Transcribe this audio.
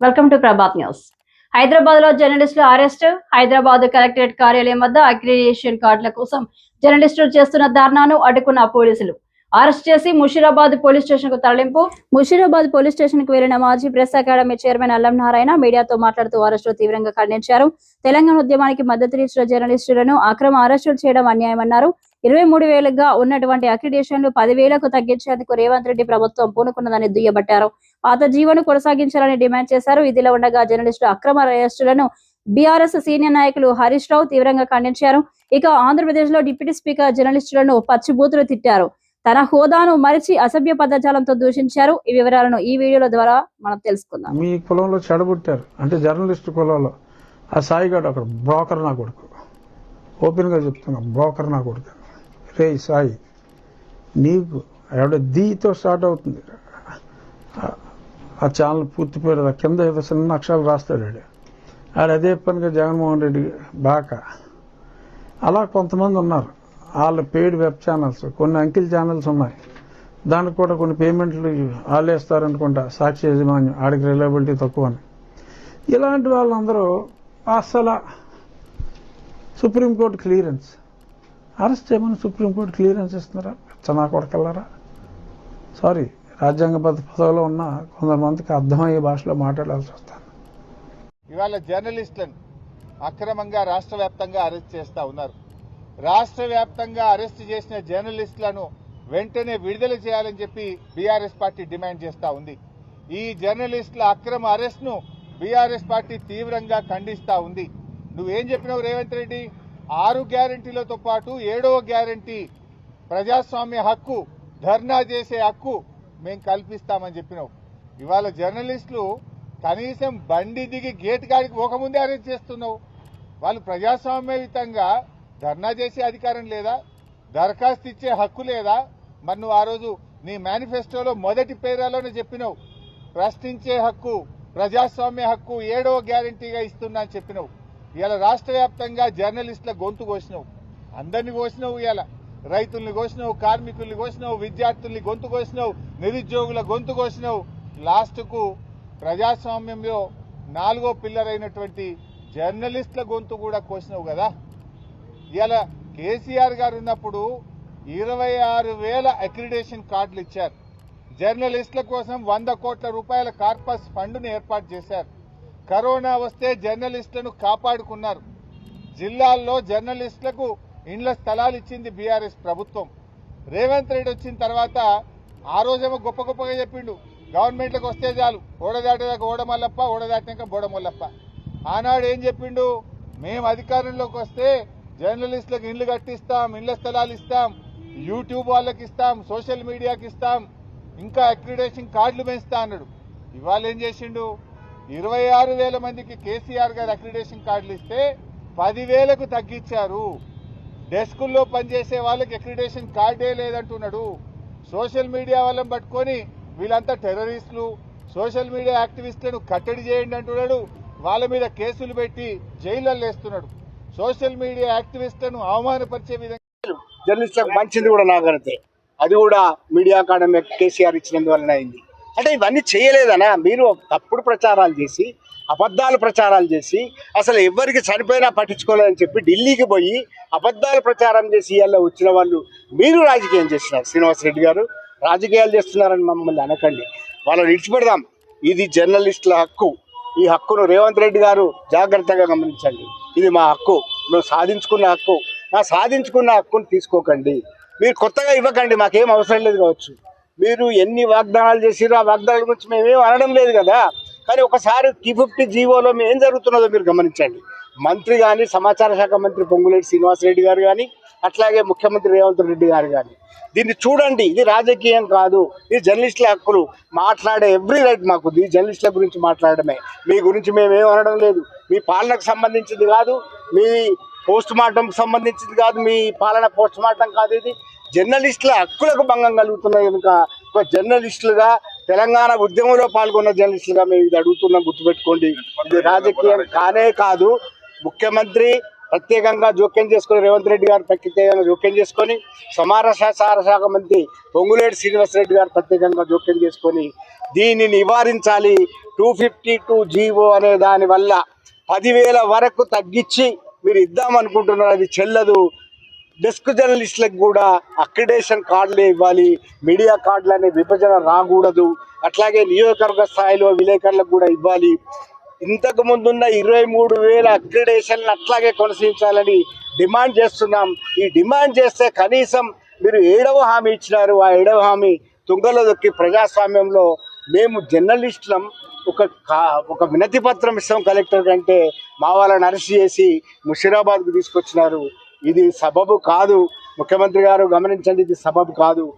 Welcome to Prabhat news. హైదరాబాద్లో జర్నలిస్టులు arrest Hyderabad collectorate కార్యాలయం వద్ద అక్రిడియేషన్ కార్డుల కోసం జర్నలిస్టులు చేస్తున్న ధర్నాను అడ్డుకున్న పోలీసులు. అరెస్ట్ చేసి ముషీరాబాద్ పోలీస్ స్టేషన్కు తరలింపు. ముషీరాబాద్ పోలీస్ స్టేషన్కు వెళ్ళిన మాజీ ప్రెస్ అకాడమీ చైర్మన్ అల్లం నారాయణ మీడియాతో మాట్లాడుతూ అరెస్టులు తీవ్రంగా ఖండించారు. తెలంగాణ ఉద్యమానికి మద్దతు ఇచ్చిన జర్నలిస్టులను అక్రమ అరెస్టులు చేయడం అన్యాయమన్నారు. ఇరవై మూడు వేలుగా ఉన్నటువంటి అక్రిడేషన్లు పదివేలకు తగ్గించేందుకు రేవంత్ రెడ్డి ప్రభుత్వం పూనుకున్నదని దుయ్యబట్టారు. పాత జీవోను కొనసాగించాలని డిమాండ్ చేశారు. ఇదిలా ఉండగా జర్నలిస్టు అక్రమ అరెస్టులను బీఆర్ఎస్ సీనియర్ నాయకులు హరీష్ రావు తీవ్రంగా ఖండించారు. ఇక ఆంధ్రప్రదేశ్లో డిప్యూటీ స్పీకర్ జర్నలిస్టులను పచ్చిబూతులు తిట్టారు. తన హోదాను మరిచి అసభ్య పదజాలంతో దూషించారు. ఈ వివరాలను ఈ వీడియోల ద్వారా మనం తెలుసుకుందాం. మీ కులంలో చెడబుట్టారు. అంటే జర్నలిస్ట్ కులంలో ఆ సాయిగాడు అక్కడ బ్రోకర్ నా కొడుకు. ఓపెన్గా చెప్తున్నా బ్రోకర్ నా కొడుకు. రే సాయి నీకు ఆవిడ దీతో స్టార్ట్ అవుతుంది. ఆ- ఛానల్ పూర్తి పేరు ఆ కింద ఏదో చిన్న అక్షరాలు రాస్తాడు ఆడు ఆడు అదే పనిగా జగన్మోహన్ రెడ్డి బాక. అలా కొంతమంది ఉన్నారు. వాళ్ళ పెయిడ్ వెబ్ ఛానల్స్ కొన్ని అంకిల్ ఛానల్స్ ఉన్నాయి. దానికి కూడా కొన్ని పేమెంట్లు వాళ్ళు వేస్తారనుకుంటా సాక్షి యజమాన్యం ఆడికి రిలయబిలిటీ తక్కువ అని ఇలాంటి వాళ్ళందరూ అసలు సుప్రీంకోర్టు క్లియరెన్స్ అరెస్ట్ చేయమని సుప్రీంకోర్టు క్లియరెన్స్ ఇస్తున్నారా? చనా కొడకల్లారా? సారీ రాజ్యాంగబద్ధ పదవిలో ఉన్న కొంతమందికి అర్థమయ్యే భాషలో మాట్లాడాల్సి వస్తాను ఇవాళ జర్నలిస్టులను అక్రమంగా రాష్ట్ర వ్యాప్తంగా అరెస్ట్ చేస్తా ఉన్నారు. రాష్ట్ర వ్యాప్తంగా అరెస్ట్ చేసిన జర్నలిస్టులను వెంటనే విడుదల చేయాలని చెప్పి బీఆర్ఎస్ పార్టీ డిమాండ్ చేస్తా ఉంది. ఈ జర్నలిస్టుల అక్రమ అరెస్ట్ను బీఆర్ఎస్ పార్టీ తీవ్రంగా ఖండిస్తా ఉంది. నువ్వేం చెప్పినావు రేవంత్ రెడ్డి? ఆరు గ్యారంటీలతో పాటు ఏడవ గ్యారంటీ ప్రజాస్వామ్య హక్కు ధర్నా చేసే హక్కు మేము కల్పిస్తామని చెప్పినావు. ఇవాళ జర్నలిస్టులు కనీసం బండి దిగి గేట్ కాడికి పోకముందే అరెస్ట్ చేస్తున్నావు. వాళ్ళు ప్రజాస్వామ్యయుతంగా ధర్నా చేసే అధికారం లేదా? దరఖాస్తు ఇచ్చే హక్కు లేదా? మరి నువ్వు ఆ రోజు నీ మేనిఫెస్టోలో మొదటి పేరాలోనే చెప్పినావు. ప్రశ్నించే హక్కు ప్రజాస్వామ్య హక్కు ఏడవ గ్యారంటీగా ఇస్తున్నా అని చెప్పినావు. ఇవాళ రాష్ట్ర వ్యాప్తంగా జర్నలిస్టుల గొంతు కోసినావు. అందరిని కోసినావు ఇవాళ. రైతుల్ని కోసినావు కార్మికుల్ని కోసినావు విద్యార్థుల్ని గొంతు కోసినావు నిరుద్యోగుల గొంతు కోసినావు. లాస్ట్కు ప్రజాస్వామ్యంలో నాలుగో పిల్లర్ అయినటువంటి జర్నలిస్టుల గొంతు కూడా కోసినావు కదా. ఇలా కేసీఆర్ గారు ఉన్నప్పుడు ఇరవై ఆరు వేల అక్రిడేషన్ కార్డులు ఇచ్చారు. జర్నలిస్టుల కోసం వంద కోట్ల రూపాయల కార్పస్ ఫండ్ను ఏర్పాటు చేశారు. కరోనా వస్తే జర్నలిస్టులను కాపాడుకున్నారు. జిల్లాల్లో జర్నలిస్టులకు ఇండ్ల స్థలాలు ఇచ్చింది బీఆర్ఎస్ ప్రభుత్వం. రేవంత్ రెడ్డి వచ్చిన తర్వాత ఆ రోజేమో గొప్ప గొప్పగా చెప్పిండు. గవర్నమెంట్లకు వస్తే చాలు. ఓడదాటేదాకా ఓడమల్లప్ప ఓడదాటినాక బోడమల్లప్ప ఆనాడు ఏం చెప్పిండు? మేము అధికారంలోకి వస్తే జర్నలిస్టులకు ఇండ్లు కట్టిస్తాం ఇండ్ల స్థలాలు ఇస్తాం యూట్యూబ్ వాళ్ళకి ఇస్తాం సోషల్ మీడియాకి ఇస్తాం. ఇంకా అక్రిడేషన్ కార్డులు పెంచుతా అన్నాడు. ఇవాళ ఏం చేసిండు? ఇరవై ఆరు వేల మందికి కేసీఆర్ గారు అక్రిడేషన్ కార్డులు ఇస్తే పదివేలకు తగ్గించారు. డెస్కుల్లో పనిచేసే వాళ్ళకి అక్రిడేషన్ కార్డే లేదంటున్నాడు. సోషల్ మీడియా వాళ్ళని పట్టుకొని వీళ్ళంతా టెర్రరిస్టులు సోషల్ మీడియా యాక్టివిస్టులను కట్టడి చేయండి అంటున్నాడు. వాళ్ళ మీద కేసులు పెట్టి జైళ్ళల్లో వేస్తున్నాడు. సోషల్ మీడియా యాక్టివిస్టులను అవమానపరిచే విధంగా జర్నలిస్టులకు మంచిది కూడా నాగరితే అది కూడా మీడియా అకాడమీ కేసీఆర్ ఇచ్చినందువలన అయింది. అంటే ఇవన్నీ చేయలేదనా? మీరు తప్పుడు ప్రచారాలు చేసి అబద్ధాలు ప్రచారాలు చేసి అసలు ఎవరికి చనిపోయినా పట్టించుకోలేదని చెప్పి ఢిల్లీకి పోయి అబద్ధాలు ప్రచారం చేసి ఇవాళ వచ్చిన వాళ్ళు మీరు రాజకీయం చేస్తున్నారు. శ్రీనివాస్ రెడ్డి గారు రాజకీయాలు చేస్తున్నారని మమ్మల్ని అనకండి. వాళ్ళని విడిచిపెడదాం. ఇది జర్నలిస్టుల హక్కు. ఈ హక్కును రేవంత్ రెడ్డి గారు జాగ్రత్తగా గమనించండి. ఇది మా హక్కు. మేము సాధించుకున్న హక్కు. నా సాధించుకున్న హక్కును తీసుకోకండి. మీరు కొత్తగా ఇవ్వకండి. మాకేం అవసరం లేదు కావచ్చు. మీరు ఎన్ని వాగ్దానాలు చేసిరో ఆ వాగ్దానాల గురించి మేమేం అనడం లేదు కదా. కానీ ఒకసారి టీ ఫిఫ్టీ జీవోలో మేము ఏం జరుగుతున్నదో మీరు గమనించండి. మంత్రి కానీ సమాచార శాఖ మంత్రి పొంగులేటి శ్రీనివాసరెడ్డి గారు కానీ అట్లాగే ముఖ్యమంత్రి రేవంత్ రెడ్డి గారు కానీ దీన్ని చూడండి ఇది రాజకీయం కాదు ఇది జర్నలిస్టుల హక్కులు. మాట్లాడే ఎవ్రీ రైట్ మాకు ఇది జర్నలిస్టుల గురించి మాట్లాడడమే. మీ గురించి మేమేం అనడం లేదు. మీ పాలనకు సంబంధించింది కాదు మీ పోస్ట్ మార్టంకి సంబంధించింది కాదు మీ పాలన పోస్ట్ మార్టం కాదు ఇది. జర్నలిస్టుల హక్కులకు భంగం కలుగుతున్నాయి కనుక ఒక జర్నలిస్టులుగా తెలంగాణ ఉద్యమంలో పాల్గొన్న జర్నలిస్టులుగా మేము ఇది అడుగుతున్నాం గుర్తుపెట్టుకోండి. ఇది రాజకీయం కానే కాదు. ముఖ్యమంత్రి ప్రత్యేకంగా జోక్యం చేసుకుని రేవంత్ రెడ్డి గారు ప్రత్యేకంగా జోక్యం చేసుకొని సమార సార శాఖ మంత్రి పొంగులేటి శ్రీనివాసరెడ్డి గారు ప్రత్యేకంగా జోక్యం చేసుకొని దీన్ని నివారించాలి. టూ ఫిఫ్టీ టూ జీవో అనే దాని వల్ల పదివేల వరకు తగ్గించి మీరు ఇద్దామనుకుంటున్నారు అది చెల్లదు. డెస్క్ జర్నలిస్టులకు కూడా అక్రిడేషన్ కార్డులే ఇవ్వాలి మీడియా కార్డులు అనే విభజన రాకూడదు అట్లాగే నియోజకవర్గ స్థాయిలో విలేకరులకు కూడా ఇవ్వాలి. ఇంతకు ముందున్న ఇరవై మూడు వేల అక్రిడేషన్లు అట్లాగే కొనసాగించాలని డిమాండ్ చేస్తున్నాం. ఈ డిమాండ్ చేస్తే కనీసం మీరు ఏడవ హామీ ఇచ్చినారు ఆ ఏడవ హామీ తుంగలో దొక్కి ప్రజాస్వామ్యంలో మేము జర్నలిస్టులం. ఒక కా- ఒక వినతి పత్రం ఇస్తాం కలెక్టర్ కంటే మా వాళ్ళని అరెస్ట్ చేసి ముషిరాబాద్కు తీసుకొచ్చినారు. ఇది సబబు కాదు. ముఖ్యమంత్రి గారు గమనించండి ఇది సబబు కాదు.